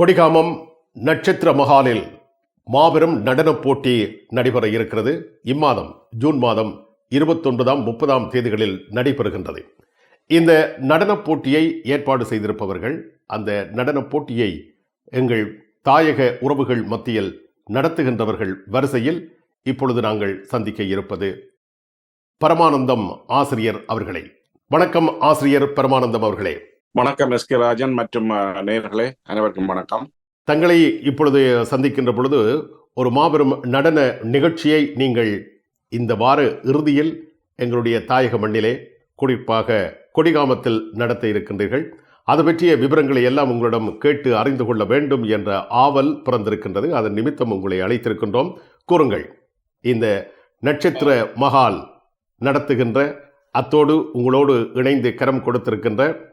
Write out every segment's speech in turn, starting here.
கொடிகாமம் நட்சத்திர மகாலில் மாபெரும் நடனப் போட்டி நடைபெற இருக்கிறது. இம்மாதம் ஜூன் மாதம் இருபத்தொன்பதாம் முப்பதாம் தேதிகளில் நடைபெறுகின்றது. இந்த நடனப் போட்டியை ஏற்பாடு செய்திருப்பவர்கள் அந்த நடனப் போட்டியை எங்கள் தாயக உறவுகள் மத்தியில் நடத்துகின்றவர்கள் வரிசையில் இப்பொழுது நாங்கள் சந்திக்க இருப்பது பரமானந்தம் ஆசிரியர் அவர்களை. வணக்கம் ஆசிரியர் பரமானந்தம் அவர்களே. வணக்கம் எஸ் கே ராஜன் மற்றும் நேர்களே நேயர்களே அனைவருக்கும் வணக்கம். தங்களை இப்பொழுது சந்திக்கின்ற பொழுது ஒரு மாபெரும் நடன நிகழ்ச்சியை நீங்கள் இந்த வார இறுதியில் எங்களுடைய தாயக மண்ணிலே குறிப்பாக கொடிகாமத்தில் நடத்த இருக்கின்றீர்கள். அது பற்றிய விவரங்களை எல்லாம் உங்களிடம் கேட்டு அறிந்து கொள்ள வேண்டும் என்ற ஆவல் பிறந்திருக்கின்றது. அதன் நிமித்தம் உங்களை அழைத்திருக்கின்றோம். கூறுங்கள். இந்த நட்சத்திர மகால் நடத்துகின்ற அத்தோடு உங்களோடு இணைந்து கரம் கொடுத்திருக்கின்ற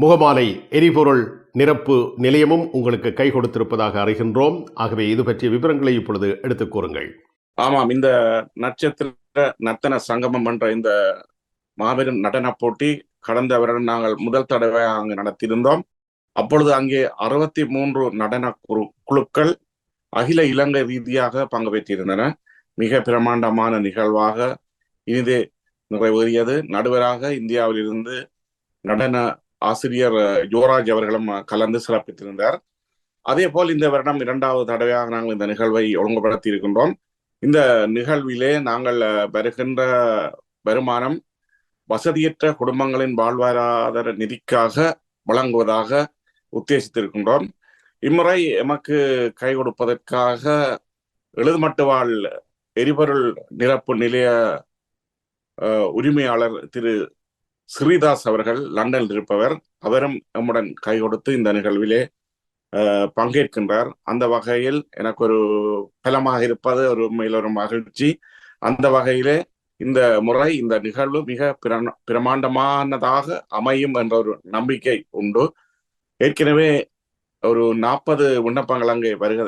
முகமாலை எரிபொருள் நிரப்பு நிலையமும் உங்களுக்கு கை கொடுத்திருப்பதாக அறிகின்றோம். ஆகவே இது பற்றிய விவரங்களை இப்பொழுது எடுத்துக் கூறுங்கள். ஆமாம் இந்த நட்சத்திர நர்த்தன சங்கமம் என்ற இந்த மாபெரும் நடன போட்டி கடந்த வருடம் நாங்கள் முதல் தடவை அங்கு நடத்தியிருந்தோம். அப்பொழுது அங்கே அறுபத்தி மூன்று நடன குழு குழுக்கள் அகில இலங்கை ரீதியாக பங்கு பெற்றிருந்தன. மிக பிரமாண்டமான நிகழ்வாக இனிதே நிறைவேறியது. நடுவராக இந்தியாவிலிருந்து நடன ஆசிரியர் யுவராஜ் அவர்களும் கலந்து சிறப்பித்திருந்தார். அதே போல் இந்த வருடம் இரண்டாவது தடவையாக நாங்கள் இந்த நிகழ்வை ஒழுங்குபடுத்தி இருக்கின்றோம். இந்த நிகழ்விலே நாங்கள் வருகின்ற வருமானம் வசதியற்ற குடும்பங்களின் வாழ்வாதார நிதிக்காக வழங்குவதாக உத்தேசித்திருக்கின்றோம். இம்முறை எமக்கு கை கொடுப்பதற்காக எழுதுமட்டுவாழ் எரிபொருள் நிரப்பு நிலைய உரிமையாளர் திரு ஸ்ரீதாஸ் அவர்கள் லண்டனில் இருப்பவர். அவரும் நம்முடன் கை கொடுத்து இந்த நிகழ்விலே பங்கேற்கின்றார். அந்த வகையில் எனக்கு ஒரு பலமாக இருப்பது ஒரு உண்மையில் ஒரு மகிழ்ச்சி. அந்த வகையிலே இந்த முறை இந்த நிகழ்வு மிக பிரமாண்டமானதாக அமையும் என்ற ஒரு நம்பிக்கை உண்டு. ஏற்கனவே ஒரு நாற்பது விண்ணப்பங்கள் அங்கே வருக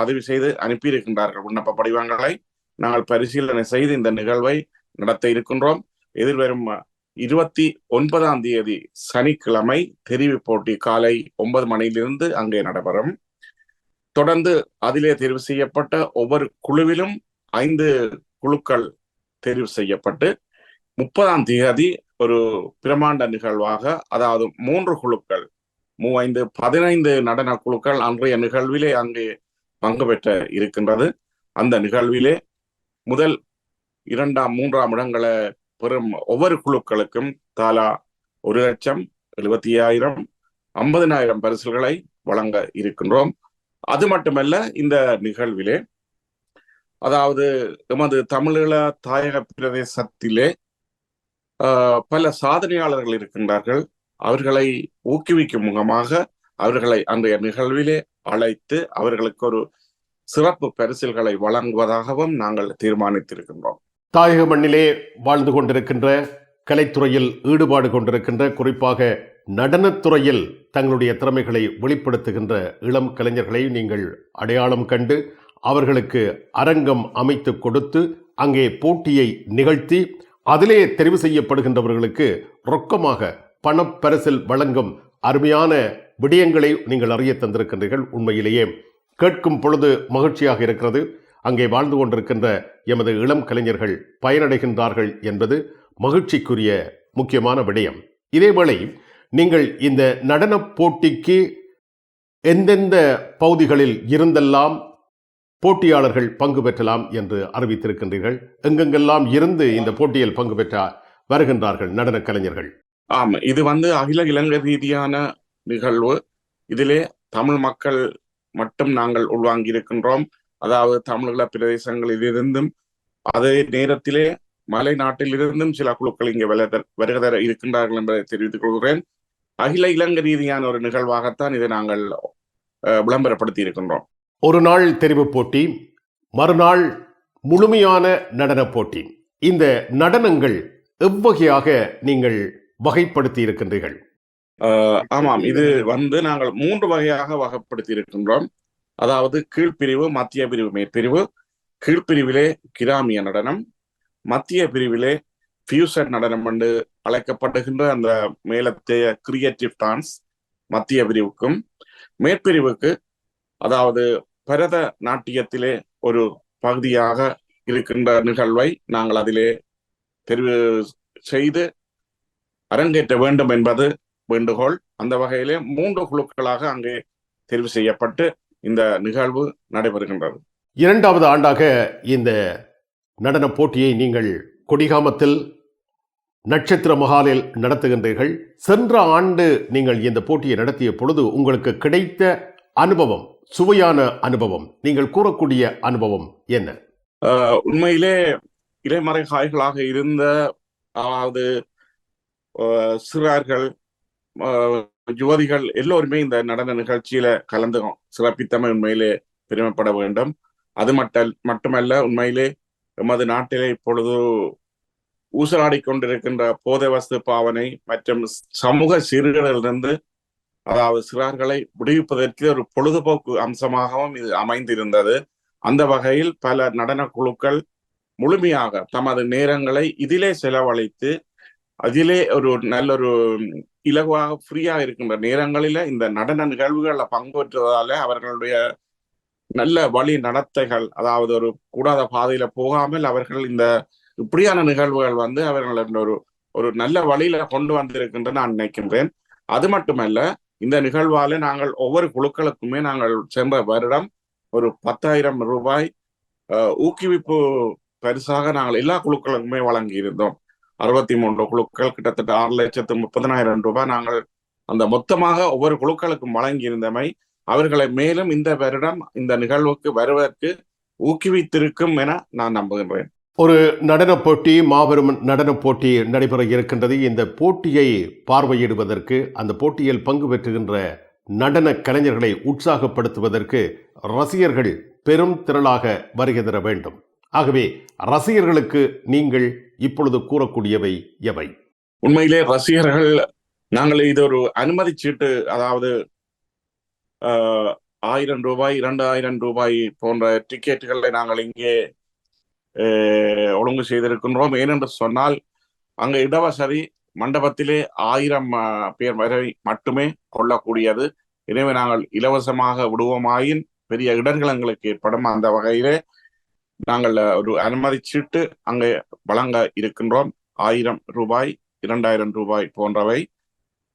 பதிவு செய்து அனுப்பியிருக்கின்றார்கள். விண்ணப்ப படிவங்களை நாங்கள் பரிசீலனை செய்து இந்த நிகழ்வை நடத்த இருக்கின்றோம். எதிர்வரும் இருபத்தி ஒன்பதாம் தேதி சனிக்கிழமை தெரிவு போட்டி காலை ஒன்பது மணியிலிருந்து அங்கே நடைபெறும். தொடர்ந்து அதிலே தெரிவு செய்யப்பட்ட ஒவ்வொரு குழுவிலும் ஐந்து குழுக்கள் தெரிவு செய்யப்பட்டு முப்பதாம் தேதி ஒரு பிரமாண்ட நிகழ்வாக அதாவது மூன்று குழுக்கள் மூவைந்து பதினைந்து நடன குழுக்கள் அன்றைய நிகழ்விலே அங்கே பங்கு பெற்ற இருக்கின்றது. அந்த நிகழ்விலே முதல் இரண்டாம் மூன்றாம் இடங்களை பெறும் ஒவ்வொரு குழுக்களுக்கும் தாலா ஒரு லட்சம் எழுபத்தி ஆயிரம் ஐம்பதினாயிரம் பரிசுகளை வழங்க இருக்கின்றோம். அது மட்டுமல்ல இந்த நிகழ்விலே அதாவது எமது தமிழீழ தாயக பிரதேசத்திலே ஆஹ், பல சாதனையாளர்கள் இருக்கின்றார்கள். அவர்களை ஊக்குவிக்கும் முகமாக அவர்களை அன்றைய நிகழ்விலே அழைத்து அவர்களுக்கு ஒரு சிறப்பு பரிசில்களை வழங்குவதாகவும் நாங்கள் தீர்மானித்திருக்கின்றோம். தாயக மண்ணிலே வாழ்ந்து கொண்டிருக்கின்ற கலைத்துறையில் ஈடுபாடு கொண்டிருக்கின்ற குறிப்பாக நடனத்துறையில் தங்களுடைய திறமைகளை வெளிப்படுத்துகின்ற இளம் கலைஞர்களை நீங்கள் அடையாளம் கண்டு அவர்களுக்கு அரங்கம் அமைத்து கொடுத்து அங்கே போட்டியை நிகழ்த்தி அதிலே தெரிவு செய்யப்படுகின்றவர்களுக்கு ரொக்கமாக பணப்பரிசில் வழங்கும் அருமையான விடயங்களை நீங்கள் அறிய தந்திருக்கின்றீர்கள். உண்மையிலேயே கேட்கும் பொழுது மகிழ்ச்சியாக இருக்கிறது. அங்கே வாழ்ந்து கொண்டிருக்கின்ற எமது இளம் கலைஞர்கள் பயனடைகின்றார்கள் என்பது மகிழ்ச்சிக்குரிய முக்கியமான விடயம். இதேவேளை நீங்கள் இந்த நடனப் போட்டிக்கு எந்தெந்த பகுதிகளில் இருந்தெல்லாம் போட்டியாளர்கள் பங்கு பெற்றலாம் என்று அறிவித்திருக்கின்றீர்கள்? எங்கெங்கெல்லாம் இருந்து இந்த போட்டியில் பங்கு பெற்ற வருகின்றார்கள் நடன கலைஞர்கள்? ஆமா இது வந்து அகில இலங்கை ரீதியான நிகழ்வு. இதிலே தமிழ் மக்கள் மட்டும் நாங்கள் உள்வாங்கி இருக்கின்றோம் அதாவது தமிழீழ பிரதேசங்களில் இருந்தும் அதே நேரத்திலே மலை நாட்டிலிருந்தும் சில குழுக்கள் இங்கே வருக- தர இருக்கின்றார்கள் என்பதை தெரிவித்துக் கொள்கிறேன். அகில இலங்கை ரீதியான ஒரு நிகழ்வாகத்தான் இதை நாங்கள் விளம்பரப்படுத்தி இருக்கின்றோம். ஒரு நாள் தெரிவு போட்டி மறுநாள் முழுமையான நடனப் போட்டி. இந்த நடனங்கள் எவ்வகையாக நீங்கள் வகைப்படுத்தி இருக்கின்றீர்கள்? ஆமாம். இது வந்து நாங்கள் மூன்று வகையாக வகைப்படுத்தி இருக்கின்றோம். அதாவது கீழ்ப்பிரிவு மத்திய பிரிவு மேற்பிரிவு. கீழ்ப்பிரிவிலே கிராமிய நடனம் மத்திய பிரிவிலே ஃபியூசன் நடனம் என்று அழைக்கப்படுகின்ற அந்த மேலத்தைய கிரியேட்டிவ் டான்ஸ் மத்திய பிரிவுக்கும் மேற்பிரிவுக்கு அதாவது பரத நாட்டியத்திலே ஒரு பகுதியாக இருக்கின்ற நிகழ்வை நாங்கள் அதிலே தெரிவு செய்து அரங்கேற்ற வேண்டும் என்பது வேண்டுகோள். அந்த வகையிலே மூன்று குழுக்களாக அங்கே தெரிவு செய்யப்பட்டு இந்த நிகழ்வு நடைபெறுகின்றது. இரண்டாவது ஆண்டாக இந்த நடன போட்டியை நீங்கள் கொடிகாமத்தில் நட்சத்திர மகாலில் நடத்துகின்றீர்கள். சென்ற ஆண்டு நீங்கள் இந்த போட்டியை நடத்திய பொழுது உங்களுக்கு கிடைத்த அனுபவம் சுவையான அனுபவம் நீங்கள் கூறக்கூடிய அனுபவம் என்ன? உண்மையிலே இலைமறை காய்களாக இருந்த அதாவது சிறார்கள் யுவதிகள் எல்லோருமே இந்த நடன நிகழ்ச்சியில கலந்து சிறப்பித்தமை உண்மையிலே பெருமைப்பட வேண்டும். அது மட்டல் மட்டுமல்ல உண்மையிலே எமது நாட்டிலே இப்பொழுது ஊசலாடிக் கொண்டிருக்கின்ற போதை வஸ்து பாவனை மற்றும் சமூக சீர்களிலிருந்து அதாவது சிறார்களை விடுவிப்பதற்கு ஒரு பொழுதுபோக்கு அம்சமாகவும் இது அமைந்திருந்தது. அந்த வகையில் பல நடன குழுக்கள் முழுமையாக தமது நேரங்களை இதிலே செலவழித்து அதிலே ஒரு நல்ல ஒரு இலகுவாக ஃப்ரீயா இருக்கின்ற நேரங்களில இந்த நடன நிகழ்வுகள்ல பங்குபற்றுவதால அவர்களுடைய நல்ல வழி நடத்தைகள் அதாவது ஒரு கூடாத பாதையில போகாமல் அவர்கள் இந்த இப்படியான நிகழ்வுகள் வந்து அவர்கள் ஒரு ஒரு நல்ல வழியில கொண்டு வந்திருக்கின்ற நான் நினைக்கின்றேன். அது மட்டுமல்ல இந்த நிகழ்வால நாங்கள் ஒவ்வொரு குழுக்களுக்குமே நாங்கள் சென்ற வருடம் ஒரு பத்தாயிரம் ரூபாய் ஊக்குவிப்பு பரிசாக நாங்கள் எல்லா குழுக்களுக்குமே வழங்கியிருந்தோம். அறுபத்தி மூன்று குழுக்கள் கிட்டத்தட்ட ஆறு லட்சத்து முப்பதனாயிரம் ரூபாய் நாங்கள் அந்த மொத்தமாக ஒவ்வொரு குழுக்களுக்கும் வழங்கியிருந்தமை அவர்களை மேலும் இந்த வருடம் இந்த நிகழ்வுக்கு வருவதற்கு ஊக்குவித்திருக்கும் என நான் நம்புகின்றேன். ஒரு நடனப் போட்டி மாபெரும் நடனப் போட்டி நடைபெற இருக்கின்றது. இந்த போட்டியை பார்வையிடுவதற்கு அந்த போட்டியில் பங்கு பெற்றுகின்ற நடன கலைஞர்களை உற்சாகப்படுத்துவதற்கு ரசிகர்கள் பெரும் திரளாக வருகை தர வேண்டும். ஆகவே ரசிகர்களுக்கு நீங்கள் இப்பொழுது கூறக்கூடியவை எவை? உண்மையிலே ரசிகர்கள் நாங்கள் இது ஒரு அனுமதி சீட்டு அதாவது ஆஹ், ஆயிரம் ரூபாய் இரண்டாயிரம் ரூபாய் போன்ற டிக்கெட்டுகளை நாங்கள் இங்கே ஆஹ், ஒழுங்கு செய்திருக்கின்றோம். ஏனென்று சொன்னால் அங்கு இடவசதி மண்டபத்திலே ஆயிரம் பேர் வரை மட்டுமே கொள்ளக்கூடியது. எனவே நாங்கள் இலவசமாக விடுவோமாயின் பெரிய இடர்கள் எங்களுக்கு ஏற்படும். அந்த வகையிலே நாங்கள் ஒரு அனுமதி சீட்டு அங்கே வழங்க இருக்கின்றோம். ஆயிரம் ரூபாய் இரண்டாயிரம் ரூபாய் போன்றவை.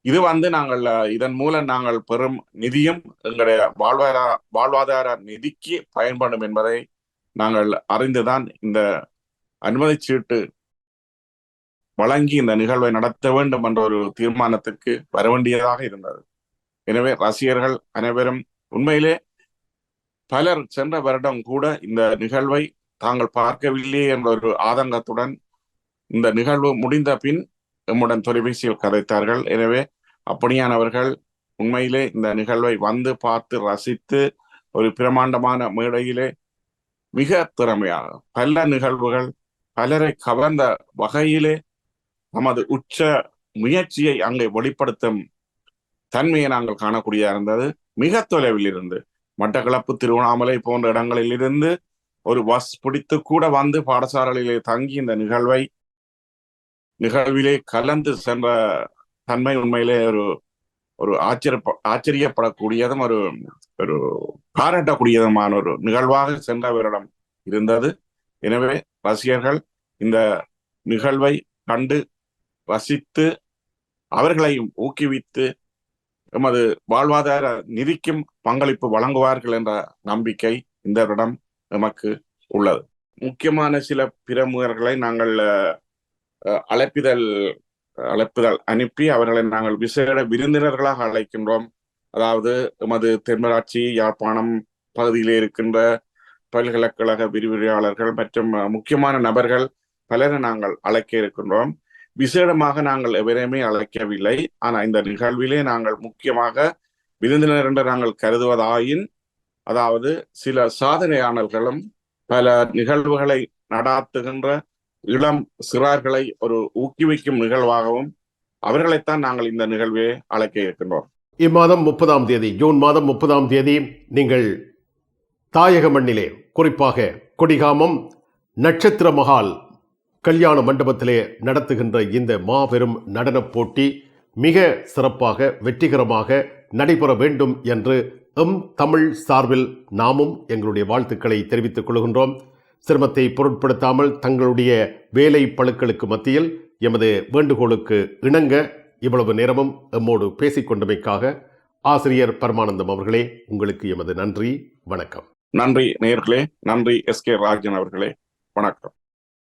இது வந்து நாங்கள் இதன் மூலம் நாங்கள் பெறும் நிதியும் எங்களுடைய வாழ்வாதார வாழ்வாதார நிதிக்கு பயன்படும் என்பதை நாங்கள் அறிந்துதான் இந்த அனுமதி சீட்டு வழங்கி இந்த நிகழ்வை நடத்த வேண்டும் என்ற ஒரு தீர்மானத்திற்கு வர வேண்டியதாக இருந்தது. எனவே ரசிகர்கள் அனைவரும் உண்மையிலே பலர் சென்ற வருடம் கூட இந்த நிகழ்வை தாங்கள் பார்க்கவில்லை என்ற ஒரு ஆதங்கத்துடன் இந்த நிகழ்வு முடிந்த பின் எம்முடன் தொலைபேசியில் கதைத்தார்கள். எனவே அப்படியானவர்கள் உண்மையிலே இந்த நிகழ்வை வந்து பார்த்து ரசித்து ஒரு பிரமாண்டமான மேடையிலே மிக திறமையாக பல நிகழ்வுகள் பலரை கவர்ந்த வகையிலே நமது உச்ச முயற்சியை அங்கே வெளிப்படுத்தும் தன்மையை நாங்கள் காணக்கூடியதாக இருந்தது. மிக தொலைவில் இருந்து மட்டக்களப்பு திருவண்ணாமலை போன்ற இடங்களில் இருந்து ஒரு பஸ் பிடித்து கூட வந்து பாடசாலையிலே தங்கி இந்த நிகழ்வை நிகழ்விலே கலந்து சென்ற தன்மை உண்மையிலே ஒரு ஒரு ஆச்சரிய ஆச்சரியப்படக்கூடியதும் ஒரு ஒரு பாராட்டக்கூடியதுமான ஒரு நிகழ்வாக சென்றவரிடம் இருந்தது. எனவே ரசிகர்கள் இந்த நிகழ்வை கண்டு ரசித்து அவர்களையும் ஊக்குவித்து எமது வாழ்வாதார நிதிக்கும் பங்களிப்பு வழங்குவார்கள் என்ற நம்பிக்கை இந்த இடம் எமக்கு உள்ளது. முக்கியமான சில பிரமுகர்களை நாங்கள் அஹ், அழைப்பிதழ் அழைப்புதல் அனுப்பி அவர்களை நாங்கள் விசேட விருந்தினர்களாக அழைக்கின்றோம். அதாவது எமது தென்மராட்சி யாழ்ப்பாணம் பகுதியிலே இருக்கின்ற பல்கலைக்கழக விரிவுரையாளர்கள் மற்றும் முக்கியமான நபர்கள் பலரை நாங்கள் அழைக்க இருக்கின்றோம். விசேடமாக நாங்கள் எவரையுமே அழைக்கவில்லை. ஆனால் இந்த நிகழ்விலே நாங்கள் முக்கியமாக விருந்தினர் என்று நாங்கள் கருதுவதாயின் அதாவது சில சாதனையாளர்களும் பல நிகழ்வுகளை நடாத்துகின்ற இளம் சிறார்களை ஒரு ஊக்குவிக்கும் நிகழ்வாகவும் அவர்களைத்தான் நாங்கள் இந்த நிகழ்வை அழைக்க இருக்கின்றோம். இம்மாதம் முப்பதாம் தேதி ஜூன் மாதம் முப்பதாம் தேதி நீங்கள் தாயக மண்ணிலே குறிப்பாக கொடிகாமம் நட்சத்திர மகால் கல்யாண மண்டபத்திலே நடத்துகின்ற இந்த மாபெரும் நடனப் போட்டி மிக சிறப்பாக வெற்றிகரமாக நடைபெற வேண்டும் என்று எம் தமிழ் சார்பில் நாமும் எங்களுடைய வாழ்த்துக்களை தெரிவித்துக் கொள்கின்றோம். சிரமத்தை பொருட்படுத்தாமல் தங்களுடைய வேலை பழுக்களுக்கு மத்தியில் எமது வேண்டுகோளுக்கு இணங்க இவ்வளவு நேரமும் எம்மோடு பேசிக் கொண்டமைக்காக ஆசிரியர் பரமானந்தம் அவர்களே உங்களுக்கு எமது நன்றி வணக்கம். நன்றி நேர்களே நன்றி எஸ் கே ராஜன் அவர்களே வணக்கம்.